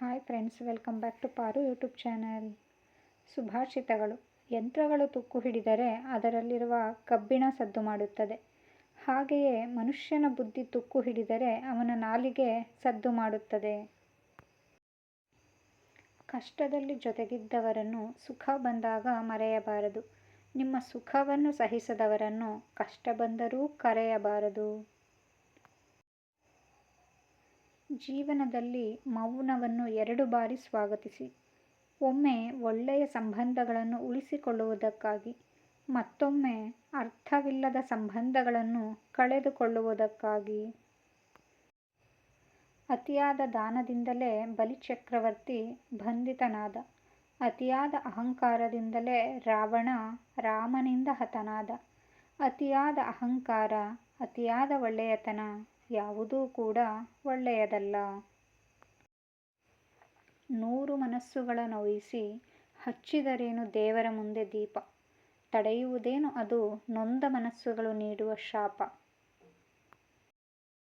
Hi friends, welcome back to Paru YouTube channel. ಸುಭಾಷಿತಗಳು. ಯಂತ್ರಗಳು ತುಕ್ಕು ಹಿಡಿದರೆ ಅದರಲ್ಲಿರುವ ಕಬ್ಬಿಣ ಸದ್ದು ಮಾಡುತ್ತದೆ. ಹಾಗೆಯೇ ಮನುಷ್ಯನ ಬುದ್ಧಿ ತುಕ್ಕು ಹಿಡಿದರೆ ಅವನ ನಾಲಿಗೆ ಸದ್ದು ಮಾಡುತ್ತದೆ. ಕಷ್ಟದಲ್ಲಿ ಜೊತೆಗಿದ್ದವರನ್ನು ಸುಖ ಬಂದಾಗ ಮರೆಯಬಾರದು. ನಿಮ್ಮ ಸುಖವನ್ನು ಸಹಿಸದವರನ್ನು ಕಷ್ಟ ಬಂದರೂ ಕರೆಯಬಾರದು. ಜೀವನದಲ್ಲಿ ಮೌನವನ್ನು ಎರಡು ಬಾರಿ ಸ್ವಾಗತಿಸಿ. ಒಮ್ಮೆ ಒಳ್ಳೆಯ ಸಂಬಂಧಗಳನ್ನು ಉಳಿಸಿಕೊಳ್ಳುವುದಕ್ಕಾಗಿ, ಮತ್ತೊಮ್ಮೆ ಅರ್ಥವಿಲ್ಲದ ಸಂಬಂಧಗಳನ್ನು ಕಳೆದುಕೊಳ್ಳುವುದಕ್ಕಾಗಿ. ಅತಿಯಾದ ದಾನದಿಂದಲೇ ಬಲಿಚಕ್ರವರ್ತಿ ಬಂಧಿತನಾದ. ಅತಿಯಾದ ಅಹಂಕಾರದಿಂದಲೇ ರಾವಣ ರಾಮನಿಂದ ಹತನಾದ. ಅತಿಯಾದ ಅಹಂಕಾರ, ಅತಿಯಾದ ಒಳ್ಳೆಯತನ ಯಾವುದೂ ಕೂಡ ಒಳ್ಳೆಯದಲ್ಲ. ನೂರು ಮನಸ್ಸುಗಳ ನೋಯಿಸಿ ಹಚ್ಚಿದರೇನು ದೇವರ ಮುಂದೆ ದೀಪ? ತಡೆಯುವುದೇನು ಅದು ನೊಂದ ಮನಸ್ಸುಗಳು ನೀಡುವ ಶಾಪ?